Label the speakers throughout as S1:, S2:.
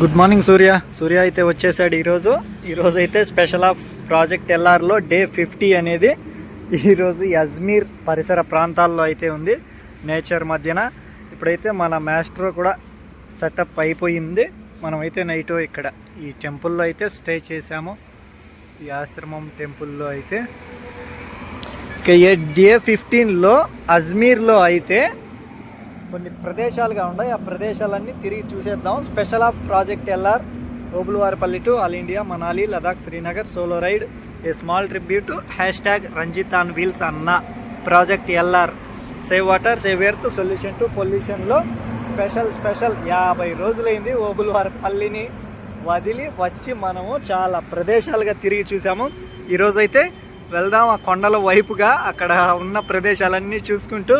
S1: Good morning సూర్య. సూర్య అయితే వచ్చేసాడు ఈరోజు. ఈరోజు అయితే స్పెషల్ ఆఫ్ ప్రాజెక్ట్ ఎల్ఆర్లో డే ఫిఫ్టీ అనేది ఈరోజు అజ్మీర్ పరిసర ప్రాంతాల్లో అయితే ఉంది. నేచర్ మధ్యన. ఇప్పుడైతే మన మాస్టర్ కూడా సెటప్ అయిపోయింది. మనమైతే నైట్ ఇక్కడ ఈ టెంపుల్లో అయితే స్టే చేసాము ఈ ఆశ్రమం టెంపుల్లో అయితే. ఇక ఏ డే ఫిఫ్టీన్లో అజ్మీర్లో అయితే కొన్ని ప్రదేశాలుగా ఉన్నాయి. ఆ ప్రదేశాలన్నీ తిరిగి చూసేద్దాం. Special of project LR Obulavaripalli to all India Manali Ladakh Srinagar solo ride a small tribute hashtag Ranjith on wheels అన్న project LR save water save earth solution to పొల్యూషన్లో special special యాభై రోజులైంది ఓబులవారిపల్లిని వదిలి వచ్చి మనము చాలా ప్రదేశాలుగా తిరిగి చూసాము. ఈరోజైతే వెళ్దాం ఆ కొండల వైపుగా అక్కడ ఉన్న ప్రదేశాలన్నీ చూసుకుంటూ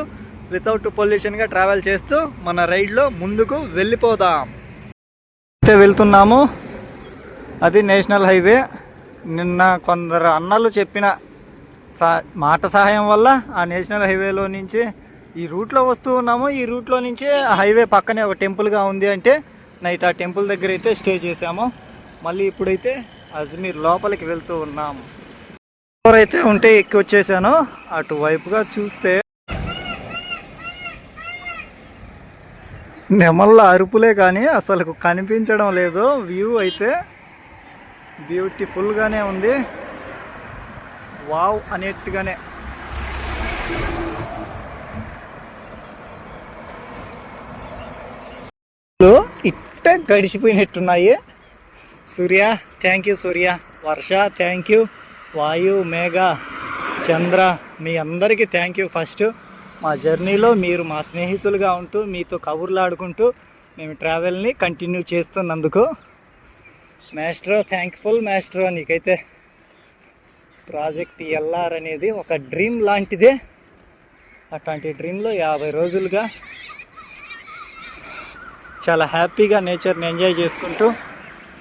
S1: వితౌట్ పొల్యూషన్గా ట్రావెల్ చేస్తూ మన రైడ్లో ముందుకు వెళ్ళిపోదాం. అయితే వెళ్తున్నాము. అది నేషనల్ హైవే. నిన్న కొందరు అన్నలు చెప్పిన సా మాట సహాయం వల్ల ఆ నేషనల్ హైవేలో నుంచి ఈ రూట్లో వస్తూ ఉన్నాము. ఈ రూట్లో నుంచి ఆ హైవే పక్కనే ఒక టెంపుల్గా ఉంది అంటే నైట్ ఆ టెంపుల్ దగ్గర అయితే స్టే చేసాము మళ్ళీ ఇప్పుడైతే అజ్మీర్ లోపలికి వెళ్తూ ఉన్నాము. ఎవరైతే ఉంటే ఎక్కి వచ్చేసాను. అటువైపుగా చూస్తే నెమళ్ళ అరుపులే కానీ అసలు కనిపించడం లేదు. వ్యూ అయితే బ్యూటిఫుల్గానే ఉంది. వావ్ అనేట్టుగానే. ఇట్టే గడిచిపోయినట్టున్నాయి. Surya thank you Surya. Varsha thank you Vayu Megha Chandra మీ అందరికీ థ్యాంక్ యూ ఫస్ట్ మా జర్నీలో మీరు మా స్నేహితులుగా ఉంటూ మీతో కబుర్లు ఆడుకుంటూ మేము ట్రావెల్ని కంటిన్యూ చేస్తున్నందుకు మాస్ట్రో థ్యాంక్ఫుల్ మాస్ట్రో నీకైతే ప్రాజెక్ట్ ఎల్ఆర్ అనేది ఒక డ్రీమ్ లాంటిదే. అట్లాంటి డ్రీమ్లో యాభై రోజులుగా చాలా హ్యాపీగా నేచర్ని ఎంజాయ్ చేసుకుంటూ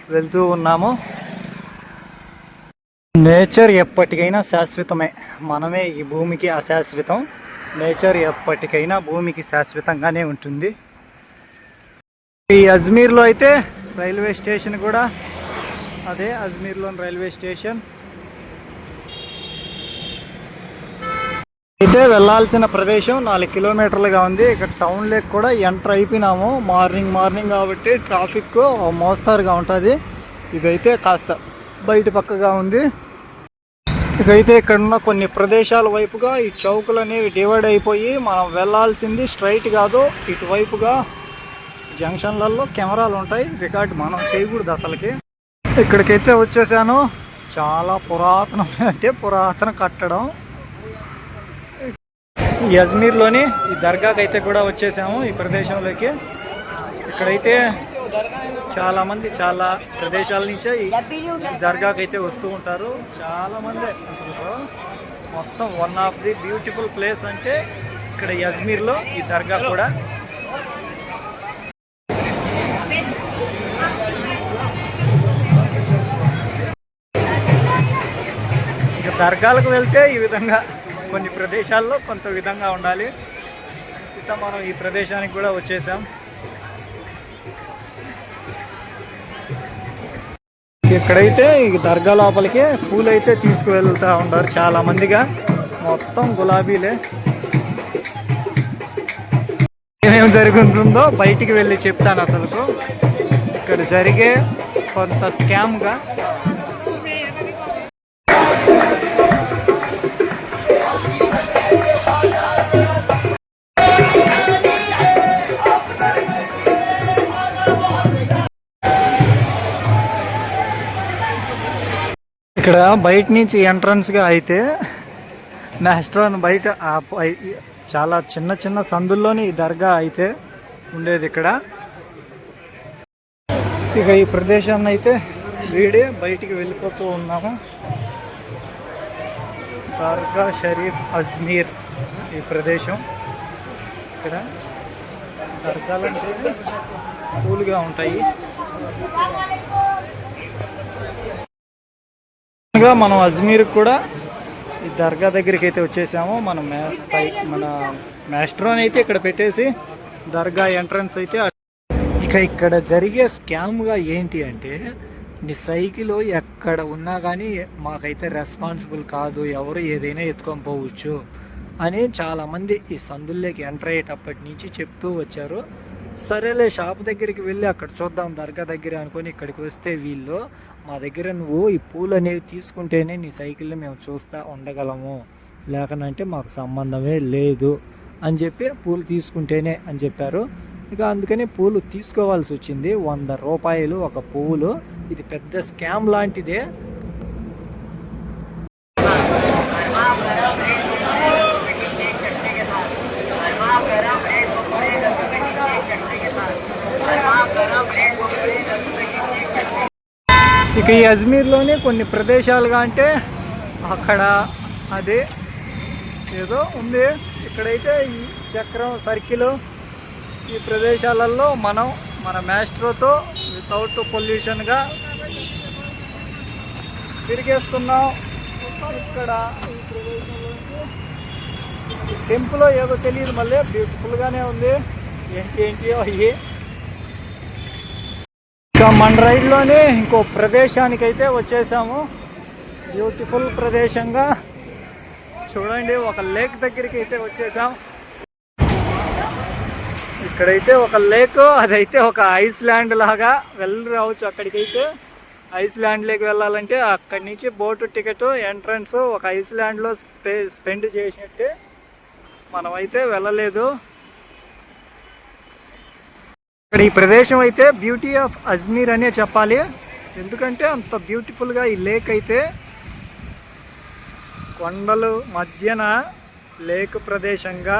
S1: వెళ్తూ ఉన్నాము. నేచర్ ఎప్పటికైనా శాశ్వతమే. మనమే ఈ భూమికి అశాశ్వతం. నేచర్ ఎప్పటికైనా భూమికి శాశ్వతంగానే ఉంటుంది. ఈ అజ్మీర్లో అయితే రైల్వే స్టేషన్ కూడా అదే అజ్మీర్లోని రైల్వే స్టేషన్. అయితే వెళ్ళాల్సిన ప్రదేశం నాలుగు కిలోమీటర్లుగా ఉంది. ఇక్కడ టౌన్ లేక్ కూడా ఎంటర్ అయిపోయినాము. మార్నింగ్ మార్నింగ్ కాబట్టి ట్రాఫిక్ మోస్తారుగా ఉంటుంది. ఇదైతే కాస్త బయట పక్కగా ఉంది. ఇకైతే ఇక్కడ ఉన్న కొన్ని ప్రదేశాల వైపుగా ఈ చౌకులు అనేవి డివైడ్ అయిపోయి మనం వెళ్ళాల్సింది స్ట్రైట్ కాదు ఇటువైపుగా జంక్షన్లలో కెమెరాలు ఉంటాయి. రికార్డ్ మనం చేయకూడదు అసలుకి. ఇక్కడికైతే వచ్చేసాను. చాలా పురాతనం అంటే పురాతన కట్టడం. యజ్మీర్లోని ఈ దర్గాకి అయితే కూడా వచ్చేసాము ఈ ప్రదేశంలోకి. ఇక్కడైతే చాలా మంది చాలా ప్రదేశాల నుంచే ఈ దర్గాకి అయితే వస్తూ ఉంటారు. చాలా మంది. అసలు మొత్తం one of the beautiful place అంటే ఇక్కడ ఈ అజ్మీర్లో ఈ దర్గా కూడా. దర్గాలకు వెళ్తే ఈ విధంగా కొన్ని ప్రదేశాల్లో కొంత విధంగా ఉండాలి. ఇట్లా మనం ఈ ప్రదేశానికి కూడా వచ్చేసాం. ఇక్కడైతే ఈ దర్గా లోపలికి పూలు అయితే తీసుకువెళ్తూ ఉంటారు చాలా మందిగా మొత్తం గులాబీలే. ఏమేమి జరుగుతుందో బయటికి వెళ్ళి చెప్తాను అసలుకు. ఇక్కడ జరిగే కొంత స్కామ్గా ఇక్కడ బయట నుంచి ఎంట్రన్స్గా అయితే నెక్స్ట్రాన్ బయట చాలా చిన్న చిన్న సందుల్లోని ఈ దర్గా అయితే ఉండేది ఇక్కడ. ఇక ఈ ప్రదేశాన్ని అయితే వీడి బయటికి వెళ్ళిపోతూ ఉన్నాము. దర్గా షరీఫ్ అజ్మీర్ ఈ ప్రదేశం. ఇక్కడ దర్గాలు అంటే కూల్గా ఉంటాయి. ముందుగా మనం అజ్మీర్ కూడా ఈ దర్గా దగ్గరికి అయితే వచ్చేసాము. మనం మే- సై మన మ్యాస్ట్రోన్ అయితే ఇక్కడ పెట్టేసి దర్గా ఎంట్రన్స్ అయితే ఇక ఇక ఇక్కడ జరిగే స్కామ్గా ఏంటి అంటే నీ సైకిల్ ఎక్కడ ఉన్నా కానీ మాకైతే రెస్పాన్సిబుల్ కాదు ఎవరు ఏదైనా ఎత్తుకొని పోవచ్చు అని చాలామంది ఈ సందుల్లోకి ఎంటర్ అయ్యేటప్పటి నుంచి చెప్తూ వచ్చారు. సరేలే షాప్ దగ్గరికి వెళ్ళి అక్కడ చూద్దాం దర్గా దగ్గర అనుకొని ఇక్కడికి వస్తే వీళ్ళు మా దగ్గర నువ్వు ఈ పూలు అనేవి తీసుకుంటేనే నీ సైకిల్ని మేము చూస్తూ ఉండగలము. లేకనంటే మాకు సంబంధమే లేదు అని చెప్పి పూలు తీసుకుంటేనే అని చెప్పారు. ఇక అందుకని పూలు తీసుకోవాల్సి వచ్చింది. వంద రూపాయలు ఒక పువ్వులు ఇది పెద్ద స్కామ్ లాంటిదే. ఇక ఈ అజ్మీర్లోనే కొన్ని ప్రదేశాలుగా అంటే అక్కడ అదే ఏదో ఉంది. ఇక్కడైతే ఈ చక్రం సర్కిల్ ఈ ప్రదేశాలలో మనం మన మ్యాస్ట్రోతో వితౌట్ పొల్యూషన్గా తిరిగేస్తున్నాం. ఇక్కడ ఈ ప్రదేశంలోకి టెంపుల్ ఏదో తెలియదు మళ్ళీ. బ్యూటిఫుల్గానే ఉంది. ఏంటి ఏంటి అయ్యి. ఇంకా మన రైడ్లోనే ఇంకో ప్రదేశానికైతే వచ్చేసాము. బ్యూటిఫుల్ ప్రదేశంగా. చూడండి ఒక లేక్ దగ్గరికి అయితే వచ్చేసాం. ఇక్కడైతే ఒక లేక్ అదైతే ఒక ఐస్ ల్యాండ్ లాగా వెళ్ళి రావచ్చు అక్కడికైతే. ఐస్ ల్యాండ్లోకి వెళ్ళాలంటే అక్కడి నుంచి బోటు టికెట్ ఎంట్రన్స్ ఒక ఐస్ ల్యాండ్లో స్పె స్పెండ్ చేసినట్టే మనమైతే వెళ్ళలేదు. ఇక్కడ ఈ ప్రదేశం అయితే బ్యూటీ ఆఫ్ అజ్మీర్ అనే చెప్పాలి. ఎందుకంటే అంత బ్యూటిఫుల్గా ఈ లేక్ అయితే కొండలు మధ్యన లేక్ ప్రదేశంగా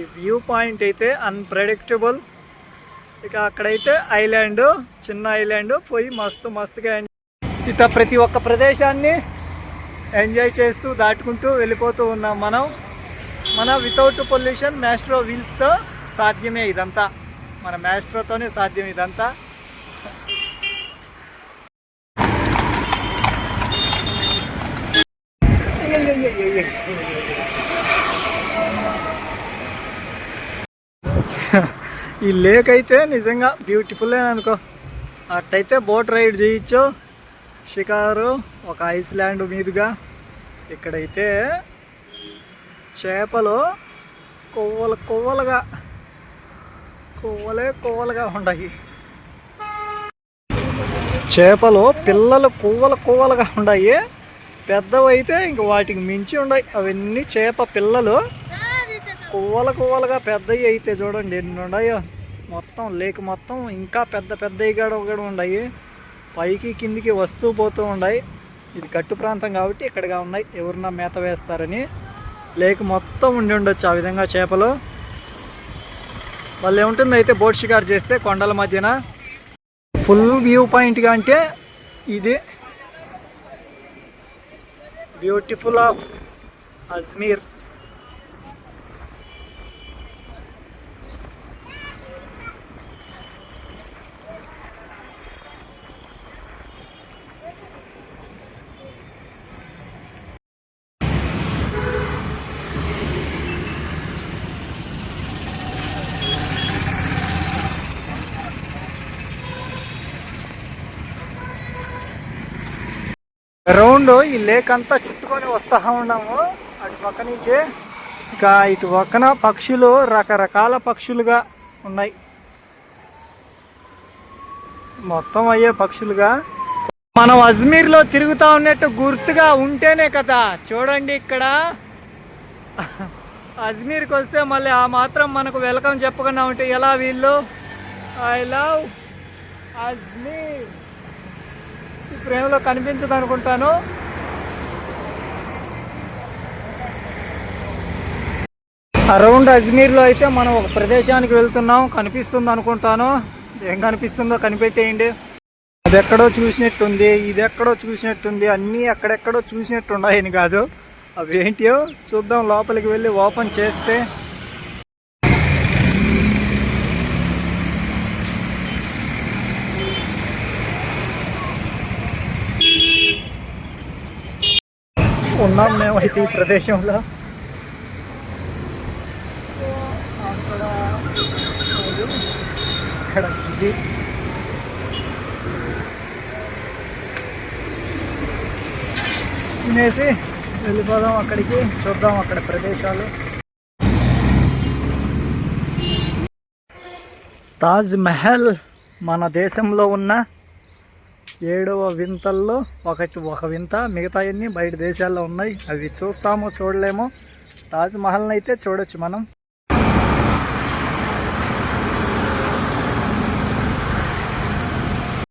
S1: ఈ వ్యూ పాయింట్ అయితే అన్ప్రెడిక్టబుల్ ఇక అక్కడైతే ఐలాండ్ చిన్న ఐలాండ్ పోయి మస్తు మస్తుగా ఎంజాయ్ ఇక ప్రతి ఒక్క ప్రదేశాన్ని ఎంజాయ్ చేస్తూ దాటుకుంటూ వెళ్ళిపోతూ ఉన్నాం మనం. మన వితౌట్ పొల్యూషన్ మ్యాస్ట్రో వీల్స్తో సాధ్యమే ఇదంతా. మన మ్యాస్ట్రోతోనే సాధ్యం ఇదంతా. ఈ లేక్ అయితే నిజంగా బ్యూటిఫుల్ అనుకో. అట్టయితే బోట్ రైడ్ చేయొచ్చు. షికారు ఒక ఐస్ ల్యాండ్ మీదుగా. ఇక్కడైతే చేపలు కొవ్వలు కొవ్వలుగా కోవలే కోవలుగా ఉన్నాయి. చేపలు పిల్లలు కొవ్వలు కొవ్వలుగా ఉన్నాయి. పెద్దవైతే ఇంక వాటికి మించి ఉన్నాయి. అవన్నీ చేప పిల్లలు కొవ్వల కొవ్వలుగా పెద్దవి అయితే చూడండి ఎన్ని ఉన్నాయో. మొత్తం లేక్ మొత్తం ఇంకా పెద్ద పెద్దవి కూడా కూడా ఉన్నాయి. పైకి కిందికి వస్తూ పోతూ ఉన్నాయి. ఇది గట్టు ప్రాంతం కాబట్టి ఇక్కడగా ఉన్నాయి. ఎవరన్నా మేత వేస్తారని. లేక్ మొత్తం ఉండి ఉండొచ్చు ఆ విధంగా చేపలు. వాళ్ళు ఏముంటుంది అయితే బోట్ షికార్ చేస్తే కొండల మధ్యన. ఫుల్ వ్యూ పాయింట్గా అంటే ఇది. బ్యూటిఫుల్ ఆఫ్ అజ్మీర్ రౌండ్ ఈ లేక్ అంతా చుట్టుకొని వస్తా ఉన్నాము. అటు పక్క నుంచి ఇక ఇటు పక్కన పక్షులు రకరకాల పక్షులుగా ఉన్నాయి. మొత్తం అయ్యే పక్షులుగా. మనం అజ్మీర్లో తిరుగుతూ ఉన్నట్టు గుర్తుగా ఉంటేనే కదా. చూడండి ఇక్కడ. అజ్మీర్కి వస్తే మళ్ళీ ఆ మాత్రం మనకు వెల్కమ్ చెప్పకుండా ఉంటే ఎలా వీళ్ళు? I love Ajmer. ప్రేమలో ఫ్రేమ్లో కనిపించదు అనుకుంటాను అరౌండ్ అజ్మీర్లో అయితే మనం ఒక ప్రదేశానికి వెళ్తున్నాం. కనిపిస్తుంది అనుకుంటాను ఏం కనిపిస్తుందో కనిపెట్టేయండి. అది ఎక్కడో చూసినట్టుంది. ఇది ఎక్కడో చూసినట్టుంది. అన్నీ ఎక్కడెక్కడో చూసినట్టు ఉన్నాయని కాదు. అవి ఏంటియో చూద్దాం. లోపలికి వెళ్ళి ఓపెన్ చేస్తే ఉన్నాం మేము అయితే ఈ ప్రదేశంలో. ఇక్కడ ఇది తినేసి వెళ్ళిపోదాం అక్కడికి చూద్దాం అక్కడ ప్రదేశాలు. తాజ్ మహల్ మన దేశంలో ఉన్న ఏడవ వింతల్లో ఒకటి ఒక వింత. మిగతాయన్నీ బయట దేశాల్లో ఉన్నాయి అవి చూస్తామో చూడలేమో. తాజ్ మహల్ని అయితే చూడొచ్చు మనం.